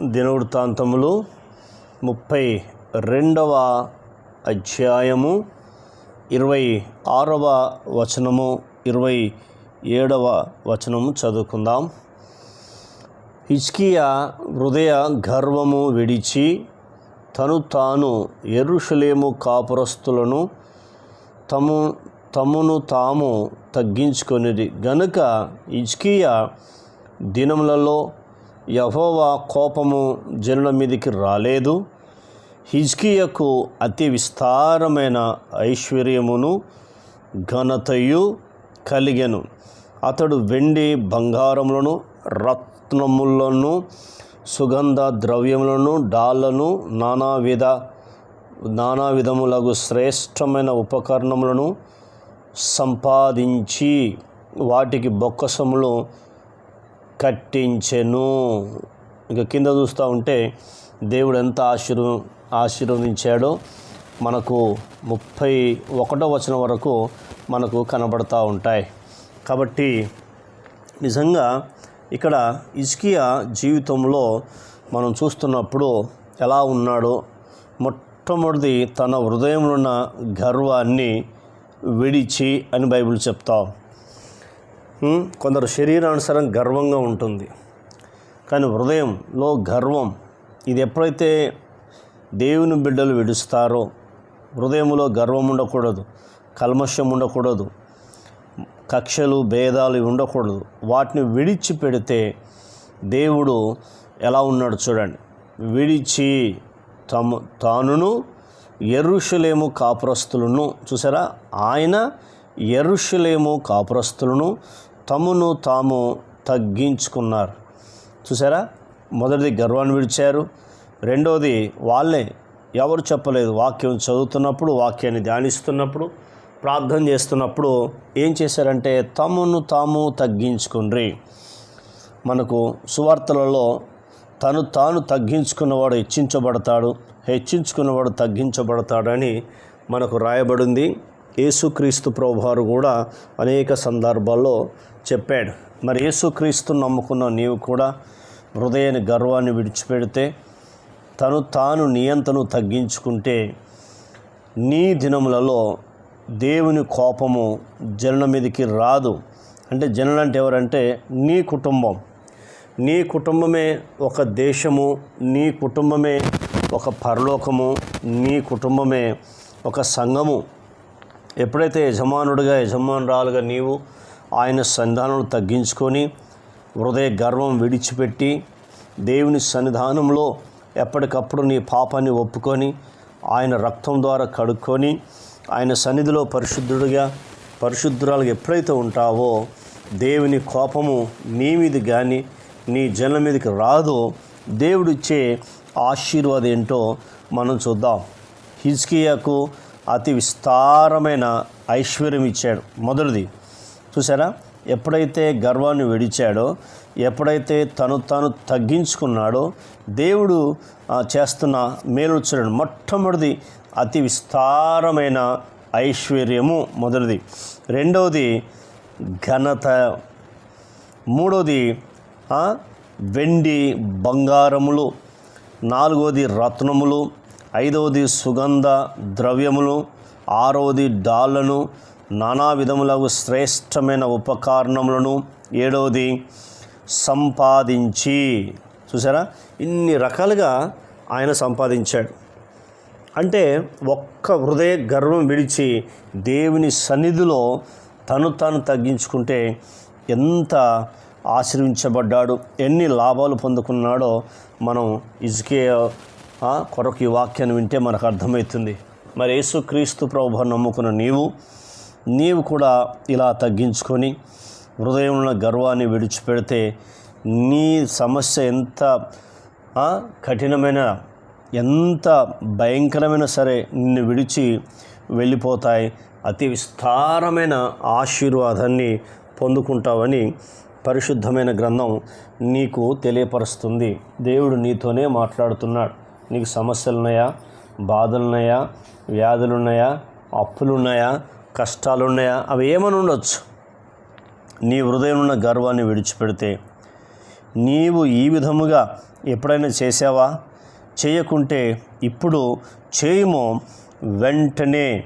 దినవృత్తాంతములు ముప్పై రెండవ అధ్యాయము ఇరవై ఆరవ వచనము ఇరవై ఏడవ వచనము చదువుకుందాం. హిజ్కియా హృదయ గర్వము విడిచి తను తాను ఎరుషలేము కాపురస్తులను తము తమను తాము తగ్గించుకొనిది. గనుక ఇజ్కియా దినములలో యహోవా కోపము జనుల మీదికి రాలేదు. హిజ్కియకు అతి విస్తారమైన ఐశ్వర్యమును ఘనతయు కలిగెను. అతడు వెండి బంగారములను రత్నములను సుగంధ ద్రవ్యములను డాళ్ళను నానావిధ నానా విధములకు శ్రేష్టమైన ఉపకరణములను సంపాదించి వాటికి బొక్కసములు కట్టించెను. ఇక కింద చూస్తూ ఉంటే దేవుడు ఎంత ఆశీర్వ ఆశీర్వదించాడో మనకు ముప్పై ఒకటో వచనం వరకు మనకు కనబడతా ఉంటాయి. కాబట్టి నిజంగా ఇక్కడ ఇజ్కియా జీవితంలో మనం చూస్తున్నప్పుడు ఎలా ఉన్నాడో మొట్టమొదటి తన హృదయంలో ఉన్న గర్వాన్ని విడిచి అని బైబిల్ చెప్తాం. కొందరు శరీరానుసారం గర్వంగా ఉంటుంది. కానీ హృదయంలో గర్వం ఇది ఎప్పుడైతే దేవుని బిడ్డలు విడుస్తారో హృదయంలో గర్వం ఉండకూడదు కల్మషం ఉండకూడదు కక్షలు భేదాలు ఉండకూడదు. వాటిని విడిచి పెడితే దేవుడు ఎలా ఉన్నాడు చూడండి. విడిచి తమ తానును ఎరుషులేము కాపురస్తులను చూసారా? ఆయన ఎరుషులేము కాపురస్తులను తమను తాము తగ్గించుకున్నారు. చూసారా? మొదటిది గర్వాన్ని విడిచారు. రెండోది వాళ్ళే ఎవరు చెప్పలేదు వాక్యం చదువుతున్నప్పుడు వాక్యాన్ని ధ్యానిస్తున్నప్పుడు ప్రార్థన చేస్తున్నప్పుడు ఏం చేశారంటే తమను తాము తగ్గించుకుండ్రి. మనకు సువార్తలలో తను తాను తగ్గించుకున్నవాడు హెచ్చించబడతాడు హెచ్చించుకున్నవాడు తగ్గించబడతాడని మనకు రాయబడింది. యేసుక్రీస్తు ప్రభువారు కూడా అనేక సందర్భాల్లో చెప్పాడు. మరి యేసుక్రీస్తును నమ్ముకున్న నీవు కూడా హృదయాన్ని గర్వాన్ని విడిచిపెడితే తను తాను నియంతను తగ్గించుకుంటే నీ దినములలో దేవుని కోపము జనుల మీదకి రాదు. అంటే జనులు అంటే ఎవరంటే నీ కుటుంబం. నీ కుటుంబమే ఒక దేశము నీ కుటుంబమే ఒక పరలోకము నీ కుటుంబమే ఒక సంఘము. ఎప్పుడైతే యజమానుడిగా యజమానురాలుగా నీవు ఆయన సన్నిధానం తగ్గించుకొని హృదయ గర్వం విడిచిపెట్టి దేవుని సన్నిధానంలో ఎప్పటికప్పుడు నీ పాపాన్ని ఒప్పుకొని ఆయన రక్తం ద్వారా కడుక్కొని ఆయన సన్నిధిలో పరిశుద్ధుడిగా పరిశుద్ధురాలుగా ఎప్పుడైతే ఉంటావో దేవుని కోపము నీ మీద కానీ నీ జనం మీదకి రాదో దేవుడిచ్చే ఆశీర్వాదం ఏంటో మనం చూద్దాం. హిజ్కియాకు అతి విస్తారమైన ఐశ్వర్యం ఇచ్చాడు. మొదటిది చూసారా ఎప్పుడైతే గర్వాన్ని విడిచాడో ఎప్పుడైతే తను తాను తగ్గించుకున్నాడో దేవుడు చేస్తున్న మేలు చూడండి మొట్టమొదటిది అతి విస్తారమైన ఐశ్వర్యము మొదటిది. రెండవది ఘనత. మూడవది వెండి బంగారములు. నాలుగవది రత్నములు. ఐదవది సుగంధ ద్రవ్యములు. ఆరవది డాళ్ళను. నానా విధములకు శ్రేష్టమైన ఉపకరణములను ఏడవది? సంపాదించి. చూసారా? ఇన్ని రకాలుగా ఆయన సంపాదించాడు. అంటే ఒక్క హృదయ గర్వం విడిచి దేవుని సన్నిధిలో తను తాను తగ్గించుకుంటే ఎంత ఆశ్రయించబడ్డాడు ఎన్ని లాభాలు పొందుకున్నాడో మనం ఇజ్కే కొరకు ఈ వాక్యాన్ని వింటే మనకు అర్థమవుతుంది. మరి యేసుక్రీస్తు ప్రభు నమ్ముకున్న నీవు నీవు కూడా ఇలా తగ్గించుకొని హృదయంలో ఉన్న గర్వాన్ని విడిచిపెడితే నీ సమస్య ఎంత కఠినమైన ఎంత భయంకరమైన సరే నిన్ను విడిచి వెళ్ళిపోతాయి. అతి విస్తారమైన ఆశీర్వాదాన్ని పొందుకుంటావని పరిశుద్ధమైన గ్రంథం నీకు తెలియపరుస్తుంది. దేవుడు నీతోనే మాట్లాడుతున్నాడు. నీకు సమస్యలున్నాయా? బాధలున్నాయా? వ్యాధులున్నాయా? అప్పులున్నాయా? కష్టాలు ఉన్నాయా అవి ఏమని ఉండొచ్చు? నీ హృదయం ఉన్న గర్వాన్ని విడిచిపెడితే నీవు ఈ విధముగా ఎప్పుడైనా చేసావా చేయకుంటే ఇప్పుడు చేయము. వెంటనే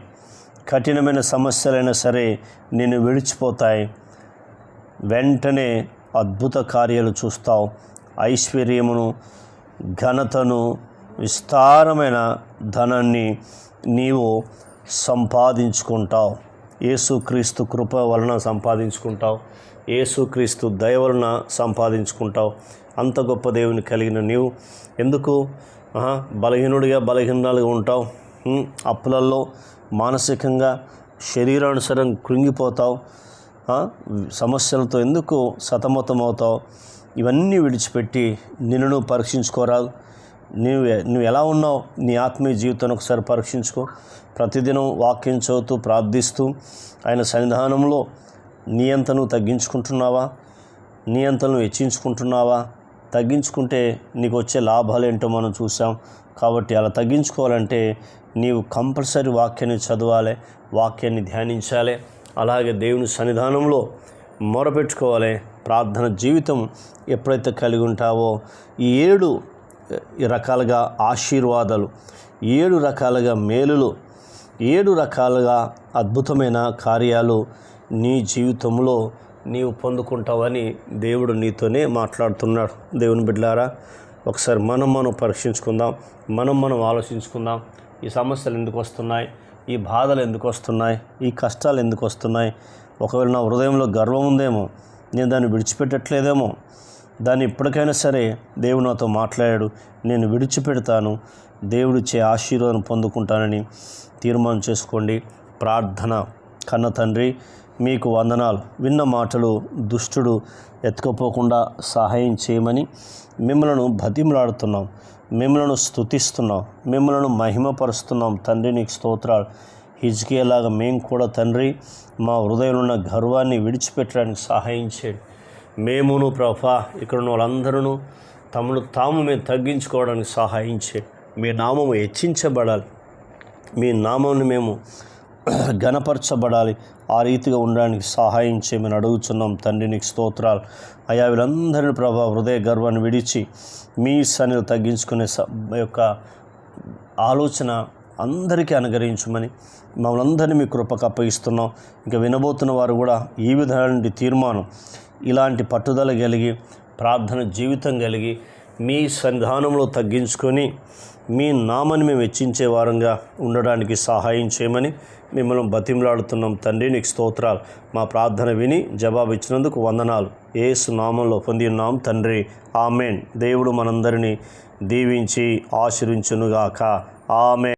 కఠినమైన సమస్యలైనా సరే నేను విడిచిపోతాయి. వెంటనే అద్భుత కార్యాలు చూస్తావు. ఐశ్వర్యమును ఘనతను విస్తారమైన ధనాన్ని నీవు సంపాదించుకుంటావు. ఏసుక్రీస్తు కృప వలన సంపాదించుకుంటావు. ఏసుక్రీస్తు దయ వలన సంపాదించుకుంటావు. అంత గొప్ప దేవుని కలిగిన నీవు. ఎందుకు? బలహీనుడిగా బలహీనాలుగా ఉంటావు. అప్పులల్లో మానసికంగా శరీరానుసరం కృంగిపోతావు. సమస్యలతో ఎందుకు సతమతం అవుతావు ఇవన్నీ విడిచిపెట్టి నిన్ను పరీక్షించుకోరాదు. నువ్వు నువ్వు ఎలా ఉన్నావు? నీ ఆత్మీయ జీవితాన్ని ఒకసారి పరీక్షించుకో. ప్రతిదినం వాక్యం చదువుతూ ప్రార్థిస్తూ ఆయన సన్నిధానంలో నీ అంత నువ్వు తగ్గించుకుంటున్నావా? నీ అంత నువ్వు హెచ్చించుకుంటున్నావా తగ్గించుకుంటే నీకు వచ్చే లాభాలు ఏంటో మనం చూసాం కాబట్టి అలా తగ్గించుకోవాలంటే నీవు కంపల్సరీ వాక్యాన్ని చదవాలి వాక్యాన్ని ధ్యానించాలి. అలాగే దేవుని సన్నిధానంలో మొరపెట్టుకోవాలి. ప్రార్థన జీవితం ఎప్పుడైతే కలిగి ఉంటావో ఈ ఏడు రకాలుగా ఆశీర్వాదాలు ఏడు రకాలుగా మేలులు ఏడు రకాలుగా అద్భుతమైన కార్యాలు నీ జీవితంలో నీవు పొందుకుంటావని దేవుడు నీతోనే మాట్లాడుతున్నాడు. దేవుని బిడ్డలారా ఒకసారి మనం మనం పరీక్షించుకుందాం మనం మనం ఆలోచించుకుందాం. ఈ సమస్యలు ఎందుకు వస్తున్నాయి? ఈ బాధలు ఎందుకు వస్తున్నాయి? ఈ కష్టాలు ఎందుకు వస్తున్నాయి? ఒకవేళ నా హృదయంలో గర్వం ఉందేమో నేను దాన్ని విడిచిపెట్టట్లేదేమో దాన్ని ఇప్పటికైనా సరే దేవుడు నాతో మాట్లాడాడు. నేను విడిచిపెడతాను. దేవుడిచ్చే ఆశీర్వాదం పొందుకుంటానని తీర్మానం చేసుకోండి. ప్రార్థన కన్న తండ్రి మీకు వందనాలు. విన్న మాటలు దుష్టుడు ఎత్తుకపోకుండా సహాయం చేయమని మిమ్మలను బతిమలాడుతున్నాం మిమ్మలను స్తుతిస్తున్నాం. మిమ్మలను మహిమపరుస్తున్నాం. తండ్రి నీకు స్తోత్రాలు. హిజ్కేలాగా మేము కూడా తండ్రి మా హృదయంలో ఉన్న గర్వాన్ని విడిచిపెట్టడానికి సహాయం చేయండి. మేమును ప్రభా ఇక్కడ ఉన్న వాళ్ళందరూ తమను తాము మేము తగ్గించుకోవడానికి సహాయించే మీ నామము హెచ్చించబడాలి. మీ నామంని మేము ఘనపరచబడాలి. ఆ రీతిగా ఉండడానికి సహాయం చేయమని అడుగుతున్నాం తండ్రి నీకు స్తోత్రాలు. అయా వీళ్ళందరిని ప్రభా హృదయ గర్వాన్ని విడిచి మీ సన్నిధి తగ్గించుకునే స యొక్క ఆలోచన అందరికీ అనుగ్రహించమని మమ్మల్ని అందరినీ మీ కృపకు అప్పగిస్తున్నాం. ఇంకా వినబోతున్న వారు కూడా ఈ విధమైన తీర్మానం ఇలాంటి పట్టుదల కలిగి ప్రార్థన జీవితం కలిగి మీ సన్నిధానంలో తగ్గించుకొని మీ నామని మేము వెచ్చించే వారంగా ఉండడానికి సహాయం చేయమని మిమ్మల్ని బతిమలాడుతున్నాం. తండ్రి నీకు స్తోత్రాలు. మా ప్రార్థన విని జవాబు ఇచ్చినందుకు వందనాలు. ఏసు నామంలో పొంది ఉన్నాం తండ్రి. ఆమెన్. దేవుడు మనందరినీ దీవించి ఆశీర్వించునుగాక. ఆమె